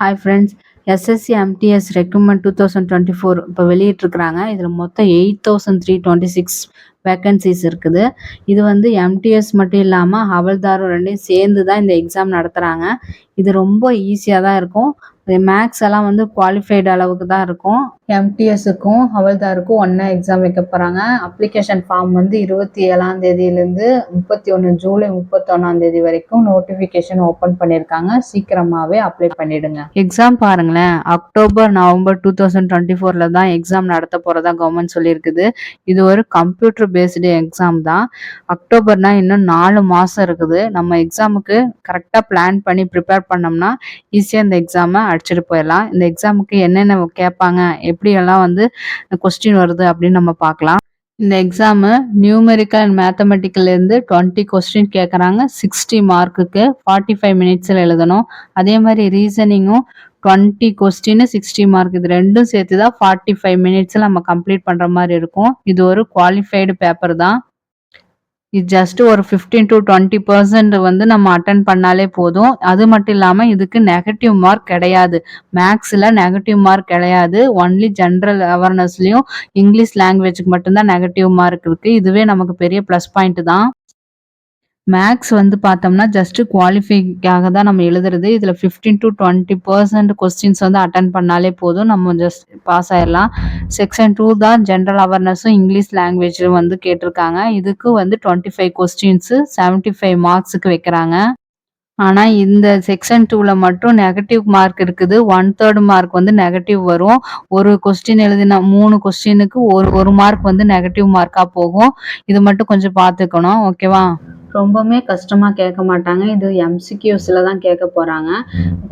Hi friends SSC MTS recruitment two thousand twenty four இப்போ வெளியிட்டிருக்கிறாங்க. இதில் மொத்தம் eight thousand three twenty six vacancies இருக்குது. இது வந்து எம்டிஎஸ் மட்டும் இல்லாமல் ஹவல்தாரும் ரெண்டையும் சேர்ந்து தான் இந்த எக்ஸாம் நடத்துகிறாங்க இது ரொம்ப ஈஸியாக தான் இருக்கும். மேக்ஸ் எல்லாம் வந்து குவாலிஃபைடு அளவுக்கு தான் இருக்கும். எம்டிஎஸ்க்கும் ஹவல்தாருக்கும் ஒன்றா எக்ஸாம் வைக்க போகிறாங்க அப்ளிகேஷன் ஃபார்ம் வந்து இருபத்தி ஏழாம் தேதியிலேருந்து முப்பத்தி ஒன்று ஜூலை முப்பத்தொன்னாம் தேதி வரைக்கும் நோட்டிஃபிகேஷன் ஓப்பன் பண்ணியிருக்காங்க சீக்கிரமாகவே அப்ளை பண்ணிடுங்க. எக்ஸாம் பாருங்களேன். October November two thousand twenty ஃபோரில் தான் எக்ஸாம் நடத்த போகிறதா கவர்மெண்ட் சொல்லியிருக்குது. இது ஒரு கம்ப்யூட்டர் பேஸ்டு எக்ஸாம் தான். அக்டோபர்னா இன்னும் நாலு மாதம் இருக்குது. நம்ம எக்ஸாமுக்கு கரெக்டாக பிளான் பண்ணி ப்ரிப்பேர் பண்ணோம்னா ஈஸியாக இந்த எக்ஸாமை அடிச்சுட்டு போயிடலாம். இந்த எக்ஸாமுக்கு என்னென்ன கேட்பாங்க எப்படியெல்லாம் வந்து கொஸ்டின் வருது அப்படின்னு நம்ம பார்க்கலாம். இந்த எக்ஸாமு நியூமெரிக்கல் அண்ட் மேத்தமெட்டிக்கல்லேருந்து டுவெண்ட்டி கொஸ்டின் கேட்குறாங்க சிக்ஸ்டி மார்க்குக்கு ஃபார்ட்டி ஃபைவ் மினிட்ஸில் எழுதணும். அதே மாதிரி ரீசனிங்கும் டுவெண்ட்டி கொஸ்டின் சிக்ஸ்டி மார்க் இது ரெண்டும் சேர்த்து தான் ஃபார்ட்டி ஃபைவ் மினிட்ஸில் நம்ம கம்ப்ளீட் பண்ணுற மாதிரி இருக்கும். இது ஒரு குவாலிஃபைடு பேப்பர் தான். இது ஜஸ்ட் ஒரு ஃபிஃப்டீன் டு டுவெண்ட்டி பர்சன்ட் வந்து நம்ம அட்டன் பண்ணாலே போதும். அது மட்டும் இல்லாமல் இதுக்கு நெகட்டிவ் மார்க் கிடையாது. மேக்ஸில் நெகட்டிவ் மார்க் கிடையாது. ஒன்லி ஜென்ரல் அவேர்னஸ்லையும் இங்கிலீஷ் லாங்குவேஜுக்கு மட்டும்தான் நெகட்டிவ் மார்க் இருக்குது இதுவே நமக்கு பெரிய ப்ளஸ் பாயிண்ட் தான். மேக்ஸ் வந்து பார்த்தோம்னா ஜஸ்ட் குவாலிஃபைக்காக தான் நம்ம எழுதுறது. இதில் fifteen to twenty percent questions வந்து அட்டன் பண்ணாலே போதும். நம்ம ஜஸ்ட் பாஸ் ஆயிடலாம் செக்ஷன் டூ தான் ஜென்ரல் அவேர்னஸும் இங்கிலீஷ் லாங்குவேஜும் வந்து கேட்டிருக்காங்க. இதுக்கு வந்து twenty five questions seventy five மார்க்ஸுக்கு வைக்கிறாங்க. ஆனால் இந்த செக்ஷன் டூவில் மட்டும் நெகட்டிவ் மார்க் இருக்குது. ஒன் தேர்ட் மார்க் வந்து நெகட்டிவ் வரும். ஒரு கொஸ்டின் எழுதின மூணு கொஸ்டினுக்கு ஒரு ஒரு மார்க் வந்து நெகட்டிவ் மார்க்காக போகும். இது மட்டும் கொஞ்சம் பார்த்துக்கணும். ஓகேவா ரொம்பவுமே கஷ்டமாக கேட்க மாட்டாங்க. இது எம்சிக்யூஸில் தான் கேட்க போகிறாங்க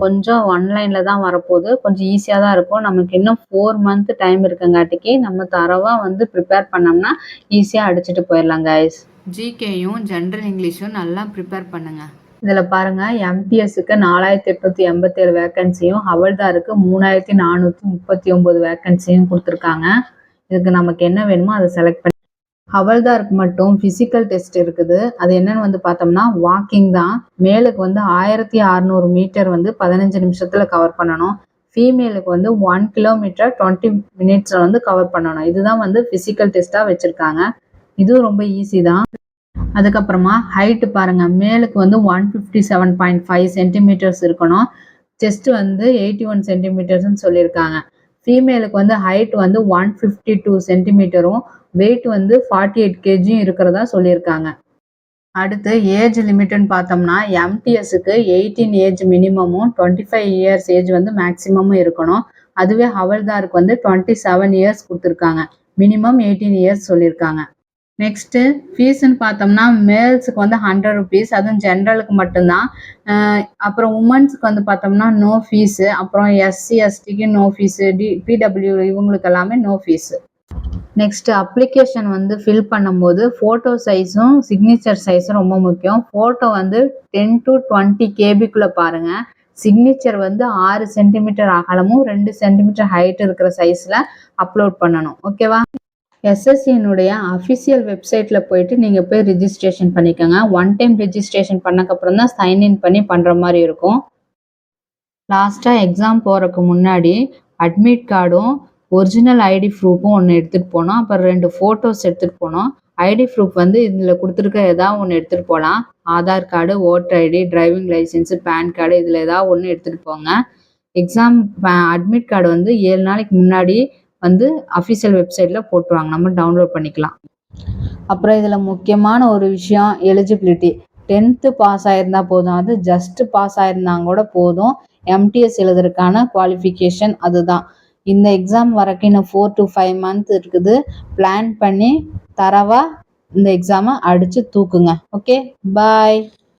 கொஞ்சம் ஒன்லைனில் தான் வரப்போகுது. கொஞ்சம் ஈஸியாக தான் இருக்கும். நமக்கு இன்னும் ஃபோர் மந்த் டைம் இருக்குங்காட்டிக்கு நம்ம தரவாக வந்து ப்ரிப்பேர் பண்ணோம்னா ஈஸியாக அடிச்சுட்டு போயிடலாம் கைஸ் ஜிகேயும் ஜென்ரல் இங்கிலீஷும் நல்லா ப்ரிப்பேர் பண்ணுங்கள் இதில் பாருங்கள் எம்டிஎஸ்க்கு நாலாயிரத்தி எட்நூற்றி எண்பத்தேழு வேக்கன்சியும் ஹவல்தாருக்கு மூணாயிரத்தி நானூற்றி முப்பத்தி ஒம்பது வேக்கன்சியும் கொடுத்துருக்காங்க. இதுக்கு நமக்கு என்ன வேணுமோ அதை செலக்ட் பண்ணி ஹவல்தாருக்கு மட்டும் ஃபிசிக்கல் டெஸ்ட் இருக்குது. அது என்னன்னு வந்து பார்த்தோம்னா வாக்கிங் தான். மேலுக்கு வந்து ஆயிரத்தி அறநூறு மீட்டர் வந்து பதினஞ்சு நிமிஷத்தில் கவர் பண்ணணும். ஃபீமேலுக்கு வந்து ஒன் கிலோமீட்டர் டுவெண்ட்டி மினிட்ஸில் வந்து கவர் பண்ணணும். இதுதான் வந்து ஃபிசிக்கல் டெஸ்ட்டாக வச்சுருக்காங்க. இதுவும் ரொம்ப ஈஸி தான். அதுக்கப்புறமா ஹைட்டு பாருங்கள் மேலுக்கு வந்து one fifty seven point five centimeters இருக்கணும். செஸ்ட் வந்து எயிட்டி ஒன் சென்டிமீட்டர்ஸ்ன்னு சொல்லியிருக்காங்க. ஃபீமேலுக்கு வந்து ஹைட் வந்து ஒன் ஃபிஃப்டி டூ சென்டிமீட்டரும் வெயிட் வந்து ஃபார்ட்டி எயிட் கேஜியும் இருக்கிறதா சொல்லியிருக்காங்க. அடுத்து ஏஜ் லிமிட்னு பார்த்தோம்னா எம்டிஎஸ்க்கு எயிட்டீன் ஏஜ் மினிமமும் டுவெண்ட்டி ஃபைவ் இயர்ஸ் ஏஜ் வந்து மேக்ஸிமமும் இருக்கணும். அதுவே ஹவல்தாருக்கு வந்து டுவெண்ட்டி செவன் இயர்ஸ் கொடுத்துருக்காங்க. மினிமம் எயிட்டீன் இயர்ஸ் சொல்லியிருக்காங்க. நெக்ஸ்ட்டு ஃபீஸ்ன்னு பார்த்தோம்னா மேல்ஸுக்கு வந்து ஹண்ட்ரட் ருபீஸ் அதுவும் ஜென்ரலுக்கு மட்டும்தான். அப்புறம் உமன்ஸுக்கு வந்து பார்த்தோம்னா நோ ஃபீஸு அப்புறம் எஸ்சி எஸ்டிக்கு நோ ஃபீஸு டி பிடபிள்யூ இவங்களுக்கு எல்லாமே நோ ஃபீஸு நெக்ஸ்ட் அப்ளிகேஷன் வந்து ஃபில் பண்ணும்போது ஃபோட்டோ சைஸும் சிக்னேச்சர் சைஸும் ரொம்ப முக்கியம். ஃபோட்டோ வந்து டென் டு டுவெண்ட்டி கேபிக்குள்ளே பாருங்கள் சிக்னேச்சர் வந்து ஆறு சென்டிமீட்டர் அகலமும் ரெண்டு சென்டிமீட்டர் ஹைட் இருக்கிற சைஸில் அப்லோட் பண்ணணும். ஓகேவா எஸ்எஸ்சியினுடைய அஃபிஷியல் வெப்சைட்டில் போயிட்டு நீங்கள் போய் ரிஜிஸ்ட்ரேஷன் பண்ணிக்கோங்க. ஒன் டைம் ரிஜிஸ்ட்ரேஷன் பண்ணக்கப்புறம் தான் சைன்இன் பண்ணி பண்ணுற மாதிரி இருக்கும். லாஸ்ட்டாக எக்ஸாம் போகிறதுக்கு முன்னாடி அட்மிட் கார்டும் ஒரிஜினல் ஐடி ப்ரூஃபும் ஒன்று எடுத்துகிட்டு போனோம். அப்புறம் ரெண்டு ஃபோட்டோஸ் எடுத்துகிட்டு போனோம். ஐடி ப்ரூஃப் வந்து இதில் கொடுத்துருக்க ஏதாவது ஒன்று எடுத்துகிட்டு போகலாம் Aadhaar card voter ID driving license pan card இதில் ஏதாவது ஒன்று எடுத்துகிட்டு போங்க. எக்ஸாம் அட்மிட் கார்டு வந்து ஏழு நாளைக்கு முன்னாடி வந்து அஃபிஷியல் வெப்சைட்டில் போட்டுருவாங்க. நம்ம டவுன்லோட் பண்ணிக்கலாம். அப்புறம் இதில் முக்கியமான ஒரு விஷயம் எலிஜிபிலிட்டி டென்த்து பாஸ் ஆயிருந்தா போதும். அது ஜஸ்ட் பாஸ் ஆயிருந்தாங்க கூட போதும். எம்டிஎஸ் எழுதுறதுக்கான குவாலிஃபிகேஷன் அதுதான். இந்த எக்ஸாம் வரைக்கும் இன்னும் ஃபோர் டு ஃபைவ் மந்த் இருக்குது. பிளான் பண்ணி தரவா இந்த எக்ஸாமை அடித்து தூக்குங்க. Okay bye